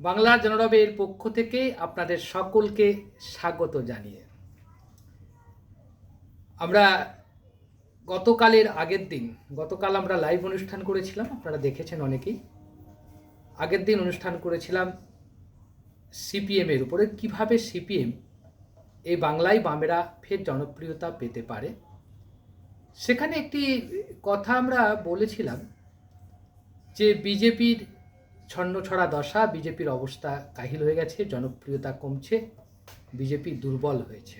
বাংলা জনরবের পক্ষ থেকে আপনাদের সকলকে স্বাগত জানিয়ে। আমরা গতকালের আগের দিন, গতকাল আমরা লাইভ অনুষ্ঠান করেছিলাম, আপনারা দেখেছেন অনেকেই। আগের দিন অনুষ্ঠান করেছিলাম সিপিএমের উপরে, কীভাবে সিপিএম এই বাংলায় বামেরা ফের জনপ্রিয়তা পেতে পারে? সেখানে একটি কথা আমরা বলেছিলাম যে বিজেপির ছন্নছড়া দশা বিজেপির অবস্থা কাহিল হয়ে গেছে, জনপ্রিয়তা কমছে, বিজেপি দুর্বল হয়েছে।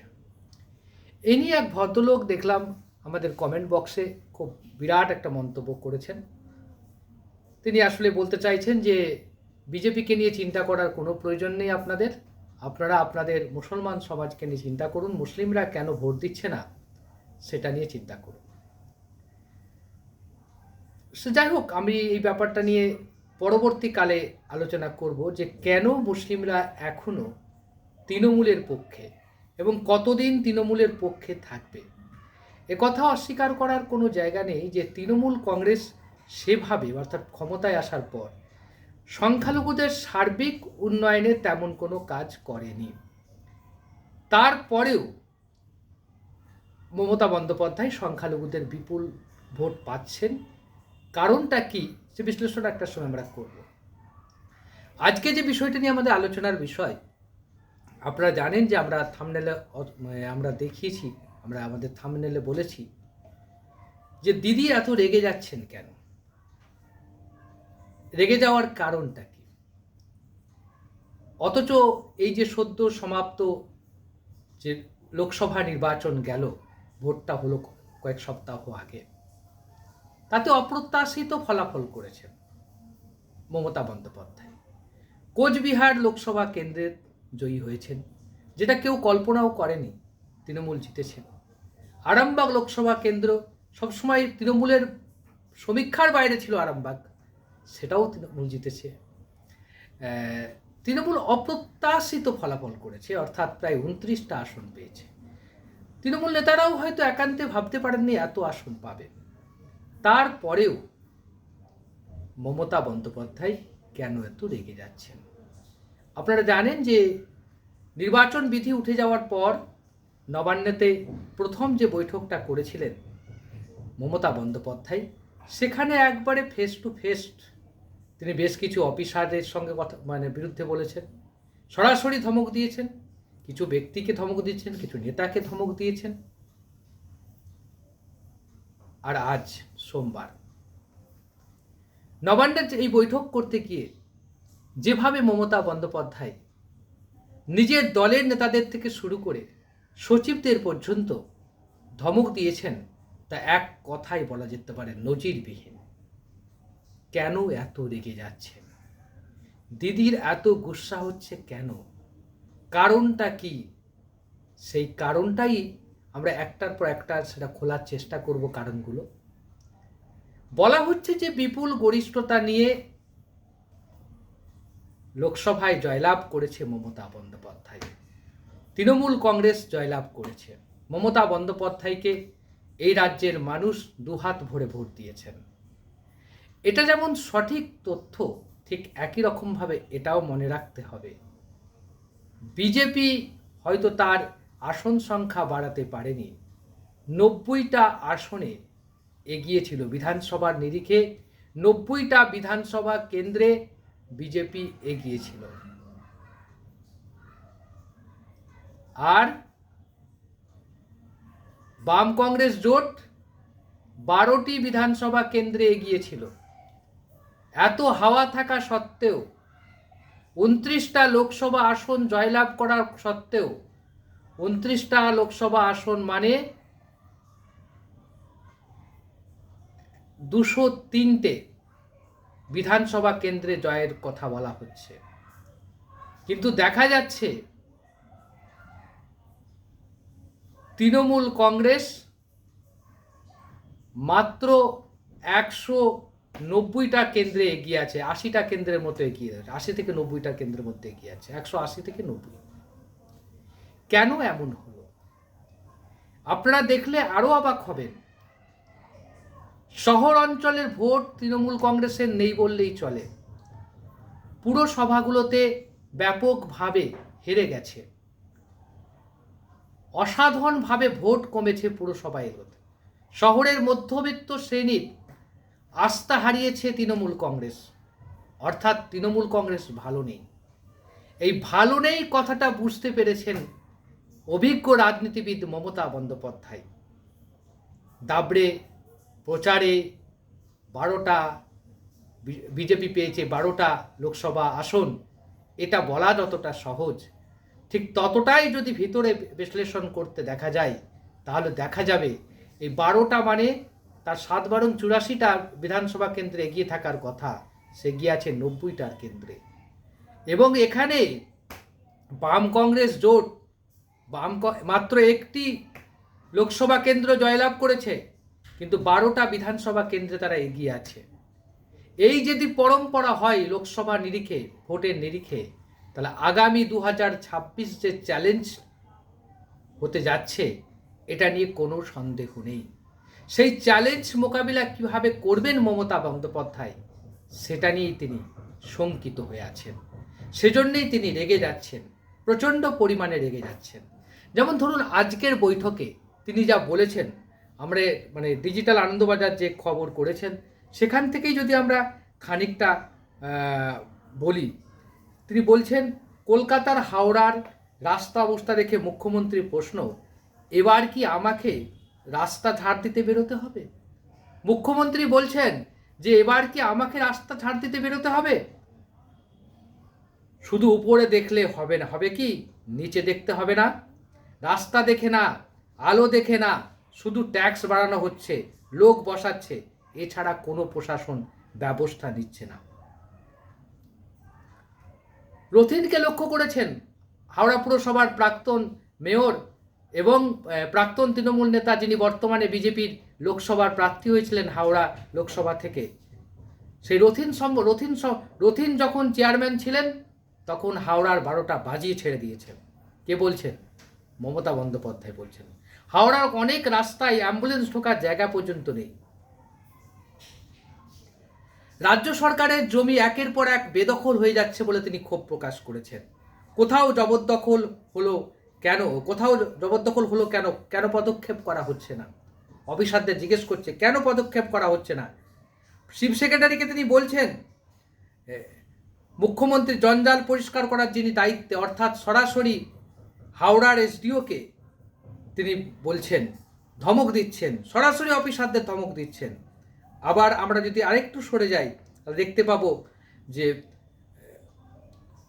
এ নিয়ে এক ভদ্রলোক দেখলাম আমাদের কমেন্ট বক্সে খুব বিরাট একটা মন্তব্য করেছেন। তিনি আসলে বলতে চাইছেন যে, বিজেপিকে নিয়ে চিন্তা করার কোনো প্রয়োজন নেই আপনাদের। আপনারা আপনাদের মুসলমান সমাজকে নিয়ে চিন্তা করুন, মুসলিমরা কেন ভোট দিচ্ছে না, সেটা নিয়ে চিন্তা করুন। সে যাই হোক, আমি এই ব্যাপারটা নিয়ে পরবর্তীকালে আলোচনা করব যে কেন মুসলিমরা এখনও তৃণমূলের পক্ষে এবং কতদিন তৃণমূলের পক্ষে থাকবে। এ কথা অস্বীকার করার কোনো জায়গা নেই যে তৃণমূল কংগ্রেস সেভাবে অর্থাৎ ক্ষমতায় আসার পর সংখ্যালঘুদের সার্বিক উন্নয়নে তেমন কোনো কাজ করেনি। তারপরেও মমতা বন্দ্যোপাধ্যায় সংখ্যালঘুদের বিপুল ভোট পাচ্ছেন। কারণটা কি? সে বিশ্লেষণ একটা সময় আমরা করব। আজকে যে বিষয়টা নিয়ে আমাদের আলোচনার বিষয়, আপনারা জানেন যে আমরা থামনেলে আমরা দেখিয়েছি, আমরা আমাদের থামনেলে বলেছি যে দিদি এত রেগে যাচ্ছেন কেন? রেগে যাওয়ার কারণটা কি? অথচ এই যে সদ্য সমাপ্ত যে লোকসভা নির্বাচন গেল, ভোটটা হলো কয়েক সপ্তাহ আগে। তাতে অপ্রত্যাশিত ফলাফল করেছেন মমতা বন্দ্যোপাধ্যায়। কোচবিহার লোকসভা কেন্দ্রের জয়ী হয়েছেন, যেটা কেউ কল্পনাও করেনি তৃণমূল জিতেছেন। আরামবাগ লোকসভা কেন্দ্র সবসময় তৃণমূলের সমীক্ষার বাইরে ছিল আরামবাগ, সেটাও তৃণমূল জিতেছে। তৃণমূল অপ্রত্যাশিত ফলাফল করেছে, অর্থাৎ প্রায় উনত্রিশটা আসন পেয়েছে। তৃণমূল নেতারাও হয়তো একান্তে ভাবতে পারেননি এত আসন পাবে তারপরেও মমতা বন্দ্যোপাধ্যায় কেন এত রেগে যাচ্ছেন? আপনারা জানেন যে নির্বাচন বিধি উঠে যাওয়ার পর নবান্নতে প্রথম যে বৈঠকটা করেছিলেন মমতা বন্দ্যোপাধ্যায়, সেখানে একবারে ফেস টু ফেস তিনি বেশ কিছু অফিসারদের সঙ্গে কথা মানে বিরুদ্ধে বলেছেন। সরাসরি ধমক দিয়েছেন, কিছু ব্যক্তিকে ধমক দিয়েছেন, কিছু নেতাকে ধমক দিয়েছেন। আর আজ সোমবার। নবান্নের এই বৈঠক করতে গিয়ে যেভাবে মমতা বন্দ্যোপাধ্যায় নিজের দলের নেতাদের থেকে শুরু করে সচিবদের পর্যন্ত ধমক দিয়েছেন, তা এক কথাই বলা যেতে পারে নজিরবিহীন। কেন এত রেগে যাচ্ছেন দিদির এত গুসা হচ্ছে কেন? কারণটা কি? সেই কারণটাই আমরা একটার পর একটা সেটা খোলার চেষ্টা করব কারণগুলো। বলা হচ্ছে যে বিপুল গরিষ্ঠতা নিয়ে লোকসভায় জয়লাভ করেছে মমতা বন্দ্যোপাধ্যায়। তৃণমূল কংগ্রেস জয়লাভ করেছে। মমতা বন্দ্যোপাধ্যায়কে এই রাজ্যের মানুষ দুহাত ভরে ভোট দিয়েছেন। এটা যেমন সঠিক তথ্য, ঠিক একই রকমভাবে এটাও মনে রাখতে হবে। বিজেপি হয়তো তার আসন সংখ্যা বাড়াতে পারেনি। নব্বইটা আসনে এগিয়েছিল। বিধানসভার নিরিখে নব্বইটা বিধানসভা কেন্দ্রে বিজেপি এগিয়েছিল। আর বাম কংগ্রেস জোট বারোটি বিধানসভা কেন্দ্রে এগিয়েছিল। এত হাওয়া থাকা সত্ত্বেও, উনত্রিশটা লোকসভা আসন জয়লাভ করার সত্ত্বেও, উনত্রিশটা লোকসভা আসন মানে দুশো তিনটে বিধানসভা কেন্দ্রে জয়ের কথা বলা হচ্ছে। কিন্তু দেখা যাচ্ছে তৃণমূল কংগ্রেস মাত্র একশো নব্বইটা কেন্দ্রে এগিয়ে আছে, আশিটা কেন্দ্রের মতো এগিয়ে আছে, আশি থেকে নব্বইটা কেন্দ্রের মধ্যে এগিয়ে আছে, একশো আশি থেকে নব্বই। কেন এমন হলো? আপনারা দেখলে আরও অবাক হবেন। শহর অঞ্চলের ভোট তৃণমূল কংগ্রেসের নেই বললেই চলে। পুরসভাগুলোতে ব্যাপকভাবে হেরে গেছে। অসাধারণভাবে ভোট কমেছে পুরসভা এগুলোতে শহরের মধ্যবিত্ত শ্রেণির আস্থা হারিয়েছে তৃণমূল কংগ্রেস। অর্থাৎ তৃণমূল কংগ্রেস ভালো নেই। এই ভালো নেই কথাটা বুঝতে পেরেছেন অভিজ্ঞ রাজনীতিবিদ মমতা বন্দ্যোপাধ্যায়। দাবড়ে প্রচারে বারোটা বিজেপি পেয়েছে বারোটা লোকসভা আসন। এটা বলা যতটা সহজ। ঠিক ততটাই যদি ভিতরে বিশ্লেষণ করতে দেখা যায়, তাহলে দেখা যাবে এই বারোটা মানে তার সাত বারং চুরাশিটা বিধানসভা কেন্দ্রে এগিয়ে থাকার কথা। সে গিয়ে আছে নব্বইটার কেন্দ্রে। এবং এখানে বাম কংগ্রেস জোট বাম মাত্র একটি লোকসভা কেন্দ্র জয়লাভ করেছে। কিন্তু বারোটা বিধানসভা কেন্দ্রে তারা এগিয়ে আছে। এই যদি পরম্পরা হয় লোকসভা নিরিখে, ভোটের নিরিখে, তাহলে আগামী দু হাজার ছাব্বিশ যে চ্যালেঞ্জ হতে যাচ্ছে, এটা নিয়ে কোনো সন্দেহ নেই। সেই চ্যালেঞ্জ মোকাবিলা কীভাবে করবেন মমতা বন্দ্যোপাধ্যায়, সেটা নিয়েই তিনি শঙ্কিত হয়ে আছেন। সেজন্যেই তিনি রেগে যাচ্ছেন, প্রচণ্ড পরিমাণে রেগে যাচ্ছেন। যেমন ধরুন আজকের বৈঠকে তিনি যা বলেছেন আমরা মানে ডিজিটাল আনন্দবাজার যে খবর করেছেন, সেখান থেকেই যদি আমরা খানিকটা বলি, তিনি বলছেন, কলকাতার হাওড়ার রাস্তা অবস্থা দেখে মুখ্যমন্ত্রীর প্রশ্ন, এবার কি আমাকে রাস্তা ঝাড় দিতে বেরোতে হবে? মুখ্যমন্ত্রী বলছেন যে, এবার কি আমাকে রাস্তা ঝাড় দিতে বেরোতে হবে? শুধু উপরে দেখলে হবে না, হবে কি? নিচে দেখতে হবে না। রাস্তা দেখে না, আলো দেখে না শুধু ট্যাক্স বাড়ানো হচ্ছে, লোক বসাচ্ছে, এছাড়া কোনো প্রশাসন ব্যবস্থা নিচ্ছে না। রথিনকে লক্ষ্য করেছেন হাওড়া পুরসভার প্রাক্তন মেয়র এবং প্রাক্তন তৃণমূল নেতা যিনি বর্তমানে বিজেপির লোকসভার প্রার্থী হয়েছিলেন হাওড়া লোকসভা থেকে। সেই রথিন রথিন রথিন যখন চেয়ারম্যান ছিলেন, তখন হাওড়ার বারোটা বাজিয়ে ছেড়ে দিয়েছেন। কে বলছেন? মমতা বন্দ্যোপাধ্যায় বলছেন, হাওড়ার অনেক রাস্তায় অ্যাম্বুলেন্স ঢোকার জায়গা পর্যন্ত নেই। রাজ্য সরকারের জমি একের পর এক বেদখল হয়ে যাচ্ছে বলে তিনি ক্ষোভ প্রকাশ করেছেন। কোথাও জবরদখল হলো কেন, কোথাও জবরদখল হলো কেন কেন পদক্ষেপ করা হচ্ছে না? অফিসারদের জিজ্ঞেস করছে, কেন পদক্ষেপ করা হচ্ছে না? চিফ সেক্রেটারিকে তিনি বলছেন মুখ্যমন্ত্রী জঞ্জাল পরিষ্কার করার যিনি দায়িত্বে, অর্থাৎ সরাসরি হাওড়ার এসডিওকে তিনি বলছেন, ধমক দিচ্ছেন, সরাসরি অফিসারদের ধমক দিচ্ছেন। আবার আমরা যদি আরেকটু সরে যাই, তাহলে দেখতে পাবো যে,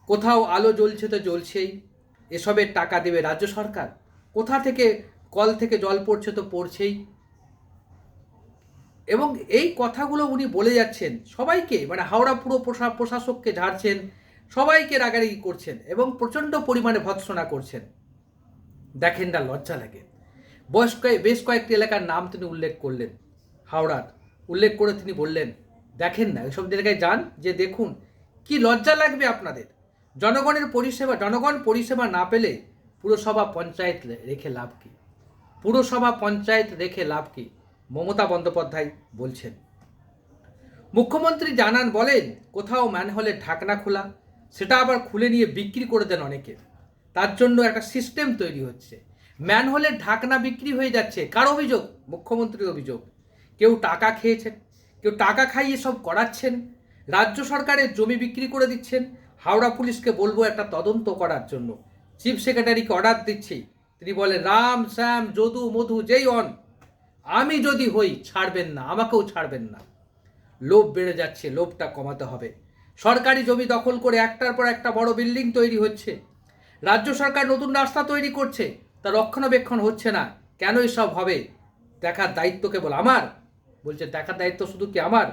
কোথাও আলো জ্বলছে তো জ্বলছেই, এসবের টাকা দেবে রাজ্য সরকার? কোথা থেকে কল থেকে জল পড়ছে তো পড়ছেই? এবং এই কথাগুলো উনি বলে যাচ্ছেন, সবাইকে মানে হাওড়া পুরো প্রশা- প্রশাসককে ঝাড়ছেন, সবাইকে রাগারাগি করছেন এবং প্রচণ্ড পরিমাণে ভৎসনা করছেন। দেখেন না, লজ্জা লাগে। বয়স বেশ কয়েকটি এলাকার নাম তিনি উল্লেখ করলেন। হাওড়ার, উল্লেখ করে তিনি বললেন, দেখেন না, এসব জায়গায় যান, যে দেখুন, কি লজ্জা লাগবে আপনাদের। জনগণের পরিষেবা, জনগণ পরিষেবা না পেলে পুরসভা পঞ্চায়েত রেখে লাভ কি? পুরসভা পঞ্চায়েত রেখে লাভ কি? মমতা বন্দ্যোপাধ্যায় বলছেন। মুখ্যমন্ত্রী জানান, বলেন, কোথাও ম্যানহোলের ঢাকনা খোলা, সেটা আবার খুলে নিয়ে বিক্রি করে দেন অনেকে। তার জন্য একটা সিস্টেম তৈরি হচ্ছে। ম্যানহোলের ঢাকনা বিক্রি হয়ে যাচ্ছে। কার অভিযোগ? মুখ্যমন্ত্রীর অভিযোগ। কেউ টাকা খেয়েছেন, কেউ টাকা খাইয়ে সব করাচ্ছেন, রাজ্য সরকারের জমি বিক্রি করে দিচ্ছেন, হাওড়া পুলিশকে বলব একটা তদন্ত করার জন্য। চিফ সেক্রেটারিকে অর্ডার দিচ্ছি। তিনি বলে রাম, শ্যাম, যদু, মধু, যেই অন আমি যদি হই, ছাড়বেন না, আমাকেও ছাড়বেন না। লোভ বেড়ে যাচ্ছে, লোভটা কমাতে হবে। সরকারি জমি দখল করে একটার পর একটা বড় বিল্ডিং তৈরি হচ্ছে। রাজ্য সরকার নতুন রাস্তা তৈরি করছে তা রক্ষণাবেক্ষণ হচ্ছে না। কেন এসব হবে? দেখার দায়িত্ব কেবল আমার, বলছে, দেখার দায়িত্ব শুধু কি আমার?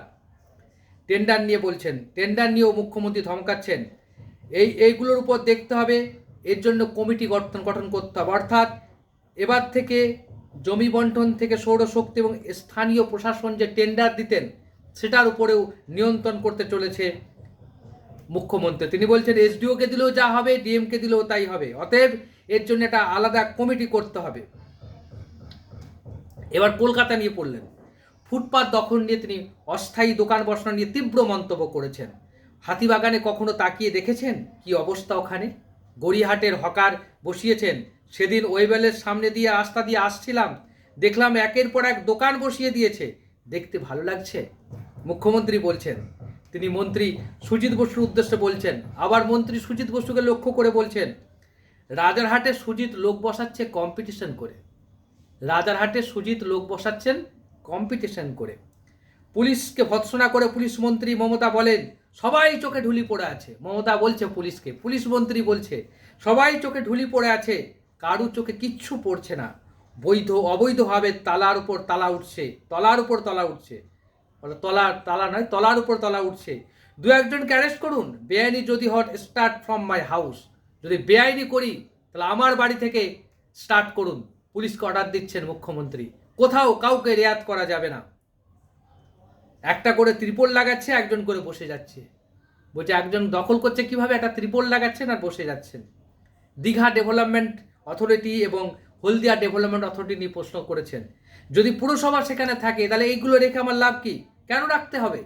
টেন্ডার নিয়ে বলছেন, টেন্ডার নিয়েও মুখ্যমন্ত্রী ধমকাচ্ছেন। এই, এইগুলোর উপর দেখতে হবে, এর জন্য কমিটি গঠন গঠন করতে হবে। অর্থাৎ এবার থেকে জমি বন্টন থেকে সৌরশক্তি এবং স্থানীয় প্রশাসন যে টেন্ডার দিতেন, সেটার উপরেও নিয়ন্ত্রণ করতে চলেছে মুখ্যমন্ত্রী। তিনি বলছেন এসডিওকে দিলেও যা হবে ডিএমকে দিলেও তাই হবে। অতএব এর জন্য একটা আলাদা কমিটি করতে হবে। এবার কলকাতা নিয়ে পড়লেন। ফুটপাত দখল নিয়ে তিনি অস্থায়ী দোকান বসানো নিয়ে তীব্র মন্তব্য করেছেন। হাতিবাগানে কখনো তাকিয়ে দেখেছেন? কি অবস্থা ওখানে? গড়িহাটের হকার বসিয়েছেন, সেদিন ওয়েবেলের সামনে দিয়ে রাস্তা দিয়ে আসছিলাম, দেখলাম একের পর এক দোকান বসিয়ে দিয়েছে। দেখতে ভালো লাগছে? মুখ্যমন্ত্রী বলছেন তিনি মন্ত্রী সুজিত বসুর উদ্দেশ্যে বলছেন, আবার মন্ত্রী সুজিত বসুকে লক্ষ্য করে বলছেন, রাজারহাটে সুজিত লোক বসাচ্ছে কম্পিটিশন করে। রাজারহাটে সুজিত লোক বসাচ্ছেন কম্পিটিশন করে। পুলিশকে ভৎসনা করে পুলিশ মন্ত্রী মমতা বলেন, সবাই চোখে ঢুলি পড়ে আছে। মমতা বলছে পুলিশকে, পুলিশ মন্ত্রী বলছে, সবাই চোখে ঢুলি পড়ে আছে, কারু চোখে কিচ্ছু পড়ছে না। বৈধ অবৈধভাবে তালার উপর তালা উঠছে, তলার উপর তলা উঠছে। বলে তলা, তালা নয়, তলার উপর তলা উঠছে। দু একজনকে অ্যারেস্ট করুন? বেআইনি যদি hot start from my house যদি বেআইনি করি, তাহলে আমার বাড়ি থেকে স্টার্ট করুন। পুলিশকে অর্ডার দিচ্ছেন মুখ্যমন্ত্রী। কোথাও কাউকে রেয়াত করা যাবে না। একটা করে ত্রিপল লাগাচ্ছে, একজন করে বসে যাচ্ছে। বলছে, একজন দখল করছে কীভাবে? একটা ত্রিপল লাগাচ্ছেন আর বসে যাচ্ছেন। দীঘা ডেভেলপমেন্ট অথরিটি এবং হলদিয়া ডেভেলপমেন্ট অথরিটি নিয়ে প্রশ্ন করেছেন। যদি পুরসভা সেখানে থাকে, তাহলে এইগুলো রেখে আমার লাভ কি? কেন রাখতে হবে?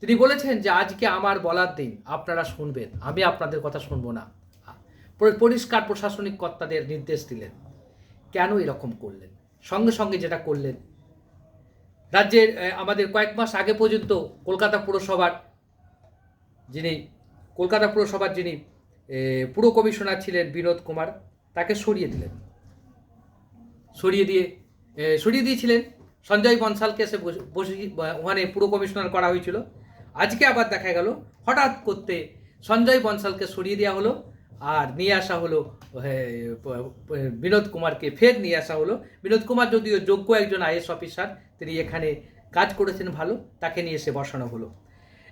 তিনি বলেছেন যে, আজকে আমার বলার দিন, আপনারা শুনবেন। আমি আপনাদের কথা শুনব না। পরিষ্কার প্রশাসনিক কর্তাদের নির্দেশ দিলেন। কেন এরকম করলেন? সঙ্গে সঙ্গে যেটা করলেন, রাজ্যের আমাদের কয়েক মাস আগে পর্যন্ত কলকাতা পুরসভার যিনি, কলকাতা পুরসভার যিনি পুর কমিশনার ছিলেন বিনোদ কুমার তাকে সরিয়ে দিলেন। সরিয়ে দিয়ে সরিয়ে দিয়েছিলেন। সঞ্জয় বনসালকে এসে বসে ওখানে পুর কমিশনার করা হয়েছিল। আজকে আবার দেখা গেল, হঠাৎ করতে সঞ্জয় বনসালকে সরিয়ে দেওয়া হলো আর নিয়ে আসা হলো বিনোদ কুমারকে ফের নিয়ে আসা হলো। বিনোদ কুমার যদিও যোগ্য একজন আইএস অফিসার, তিনি এখানে কাজ করেছেন ভালো, তাকে নিয়ে এসে বসানো হলো।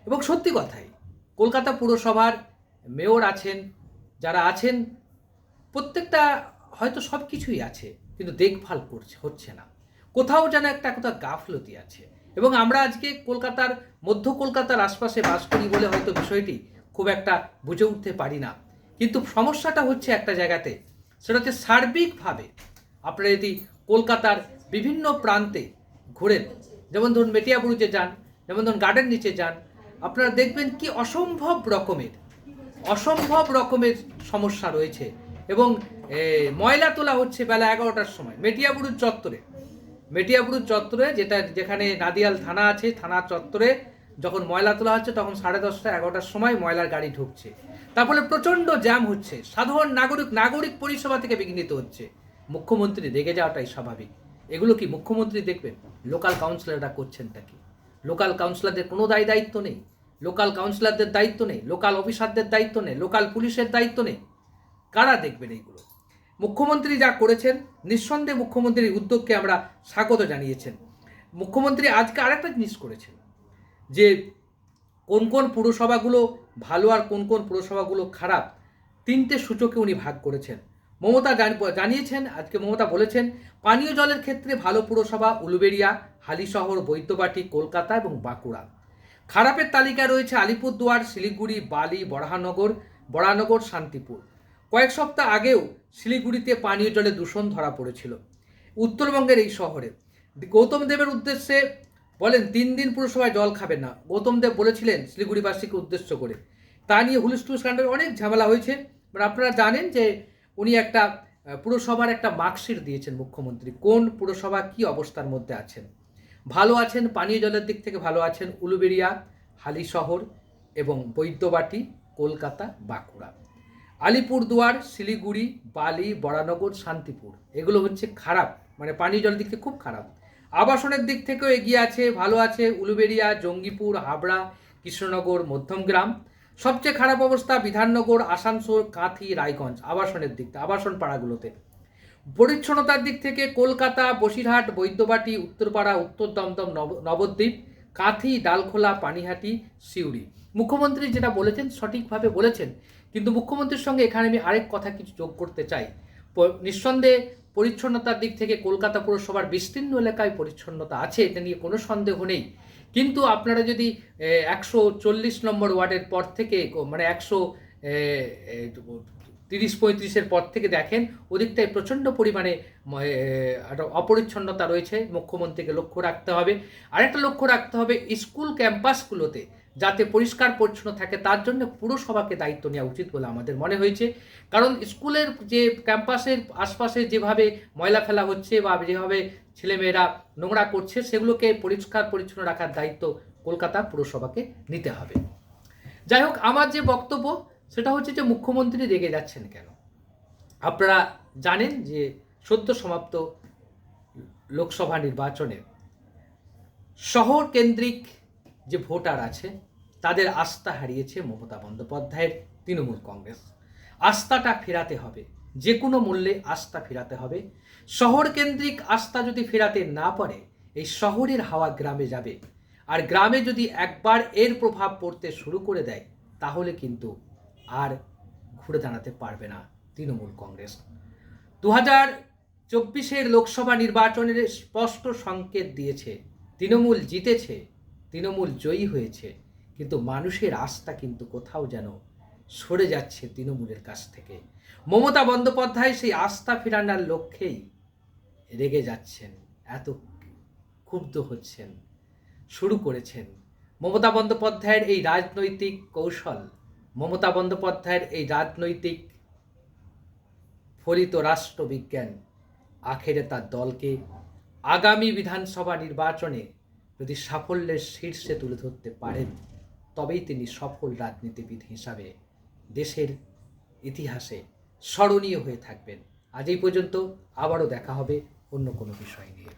এবং সত্যি কথাই, কলকাতা পুরসভার মেয়র আছেন, যারা আছেন প্রত্যেকটা হয়তো সব কিছুই আছে, কিন্তু দেখভাল করছে, হচ্ছে না। কোথাও যেন একটা কোথাও গাফলতি আছে। এবং আমরা আজকে কলকাতার, মধ্য কলকাতার আশপাশে বাস করি বলে হয়তো বিষয়টি খুব একটা বুঝে উঠতে পারি না। কিন্তু সমস্যাটা হচ্ছে একটা জায়গাতে, সেটা হচ্ছে সার্বিকভাবে আপনারা যদি কলকাতার বিভিন্ন প্রান্তে ঘুরেন, যেমন ধরুন মেটিয়াবুরুজে যান, যেমন ধরুন গার্ডেন নিচে যান, আপনারা দেখবেন কি অসম্ভব রকমের অসম্ভব রকমের সমস্যা রয়েছে। এবং ময়লা তোলা হচ্ছে বেলা এগারোটার সময় মেটিয়াবুরুজ চত্বরে। মেটিয়াবুরুজ চত্বরে যেটা, যেখানে নাদিয়াল থানা আছে থানা চত্বরে যখন ময়লা তোলা হচ্ছে তখন সাড়ে দশটা, এগারোটার সময় ময়লার গাড়ি ঢুকছে। তারপরে প্রচণ্ড জ্যাম হচ্ছে। সাধারণ নাগরিক নাগরিক পরিষেবা থেকে বিঘ্নিত হচ্ছে। মুখ্যমন্ত্রী রেগে যাওয়াটাই স্বাভাবিক। এগুলো কি মুখ্যমন্ত্রী দেখবেন? লোকাল কাউন্সিলররা করছেনটা কি? লোকাল কাউন্সিলরদের কোনো দায় দায়িত্ব নেই? লোকাল কাউন্সিলরদের দায়িত্ব নেই? লোকাল অফিসারদের দায়িত্ব নেই? লোকাল পুলিশের দায়িত্ব নেই? কারা দেখবেন এইগুলো? মুখ্যমন্ত্রী যা করেছেন, নিঃসন্দেহে মুখ্যমন্ত্রীর উদ্যোগকে আমরা স্বাগত জানিয়েছেন। মুখ্যমন্ত্রী আজকে আরেকটা জিনিস করেছেন, যে কোন কোন পুরসভাগুলো ভালো আর কোন কোন পুরসভাগুলো খারাপ, তিনটে সূচকে উনি ভাগ করেছেন। মমতা জানিয়েছেন, আজকে মমতা বলেছেন, পানীয় জলের ক্ষেত্রে ভালো পুরসভা উলুবেড়িয়া, হালিশহর, বৈদ্যবাটি, কলকাতা এবং বাঁকুড়া। খারাপের তালিকায় রয়েছে আলিপুরদুয়ার, শিলিগুড়ি, বালি, বরাহনগর, বরানগর, শান্তিপুর। কয়েক সপ্তাহ আগেও শিলিগুড়িতে পানীয় জলে দূষণ ধরা পড়েছিল। উত্তরবঙ্গের এই শহরে। গৌতম দেবের উদ্দেশ্যে বলেন, তিন দিন পুরসভায় জল খাবে না। গৌতম দেব বলেছিলেন, শিলিগুড়িবাসীকে উদ্দেশ্য করে। তা নিয়ে হুলস্থুল কাণ্ডের অনেক ঝামেলা হয়েছে। আপনারা জানেন যে উনি একটা পুরসভার একটা মার্কশিট দিয়েছেন মুখ্যমন্ত্রী। কোন পুরসভা, কি অবস্থার মধ্যে আছেন? ভালো আছেন, পানীয় জলের দিক থেকে ভালো আছেন উলুবেড়িয়া হালি শহর এবং বৈদ্যবাটি, কলকাতা, বাঁকুড়া। আলিপুরদুয়ার, শিলিগুড়ি, বালি, বরানগর, শান্তিপুর। এগুলো হচ্ছে খারাপ মানে পানীয় জলের দিক থেকে খুব খারাপ। আবাসনের দিক থেকেও এগিয়ে আছে, ভালো আছে উলুবেড়িয়া, জঙ্গিপুর, হাবড়া, কৃষ্ণনগর, মধ্যমগ্রাম। সবচেয়ে খারাপ অবস্থা বিধাননগর, আসানসোল, কাঁথি, রায়গঞ্জ, আবাসনের দিক আবাসন পাড়াগুলোতে। পরিচ্ছন্নতার দিক থেকে কলকাতা, বসিরহাট, বৈদ্যবাটি, উত্তরপাড়া, উত্তর দমদম, নব- নবদ্বীপ, কাঁথি, ডালখোলা, পানিহাটি, সিউড়ি। মুখ্যমন্ত্রী যেটা বলেছেন সঠিকভাবে বলেছেন কিন্তু মুখ্যমন্ত্রীর সঙ্গে এখানে আমি আরেক কথা কিছু যোগ করতে চাই। নিঃসন্দেহে পরিচ্ছন্নতার দিক থেকে কলকাতা পুরসভার বিস্তীর্ণ এলাকায় পরিচ্ছন্নতা আছে, এটা নিয়ে কোনো সন্দেহ নেই। কিন্তু আপনারা যদি একশো চল্লিশ নম্বর ওয়ার্ডের পর থেকে মানে একশো তিরিশ পঁয়ত্রিশের পর থেকে দেখেন, ওদিকটায় প্রচণ্ড পরিমাণে অপরিচ্ছন্নতা রয়েছে। মুখ্যমন্ত্রীকে লক্ষ্য রাখতে হবে। আরেকটা লক্ষ্য রাখতে হবে, স্কুল ক্যাম্পাসগুলোতে যাতে পরিষ্কার পরিচ্ছন্ন থাকে, তার জন্য পুরসভাকে দায়িত্ব নেওয়া উচিত বলে আমাদের মনে হয়েছে। কারণ স্কুলের যে ক্যাম্পাসের আশপাশে যেভাবে ময়লা ফেলা হচ্ছে বা যেভাবে ছেলেমেয়েরা নোংরা করছে, সেগুলোকে পরিষ্কার পরিচ্ছন্ন রাখার দায়িত্ব কলকাতা পুরসভাকে নিতে হবে। যাই হোক, আমার যে বক্তব্য, সেটা হচ্ছে যে মুখ্যমন্ত্রী রেগে যাচ্ছেন কেন? আপনারা জানেন যে সদ্য সমাপ্ত লোকসভা নির্বাচনে শহর কেন্দ্রিক যে ভোটার আছে তাদের আস্থা হারিয়েছে মমতা বন্দ্যোপাধ্যায়ের তৃণমূল কংগ্রেস। আস্থাটা ফেরাতে হবে যে কোনো মূল্যে আস্থা ফেরাতে হবে। শহর কেন্দ্রিক আস্থা যদি ফেরাতে না পারে, এই শহরের হাওয়া গ্রামে যাবে। আর গ্রামে যদি একবার এর প্রভাব পড়তে শুরু করে দেয়, তাহলে কিন্তু আর ঘুরে দাঁড়াতে পারবে না তৃণমূল কংগ্রেস। দু হাজার চব্বিশের লোকসভা নির্বাচনের স্পষ্ট সংকেত দিয়েছে, তৃণমূল জিতেছে, তৃণমূল জয়ী হয়েছে। কিন্তু মানুষের আস্থা কিন্তু কোথাও যেন সরে যাচ্ছে তৃণমূলের কাছ থেকে। মমতা বন্দ্যোপাধ্যায় সেই আস্থা ফেরানোর লক্ষ্যেই রেগে যাচ্ছেন, এত ক্ষুব্ধ হচ্ছেন, শুরু করেছেন। মমতা বন্দ্যোপাধ্যায়ের এই রাজনৈতিক কৌশল, মমতা বন্দ্যোপাধ্যায়ের এই রাজনৈতিক ফলিত রাষ্ট্রবিজ্ঞান আখেরে তার দলকে আগামী বিধানসভা নির্বাচনে যদি সাফল্যের শীর্ষে তুলে ধরতে পারেন তবেই তিনি সফল রাজনীতিবিদ হিসাবে দেশের ইতিহাসে স্মরণীয় হয়ে থাকবেন। আজ এই পর্যন্ত আবারও দেখা হবে অন্য কোনো বিষয় নিয়ে।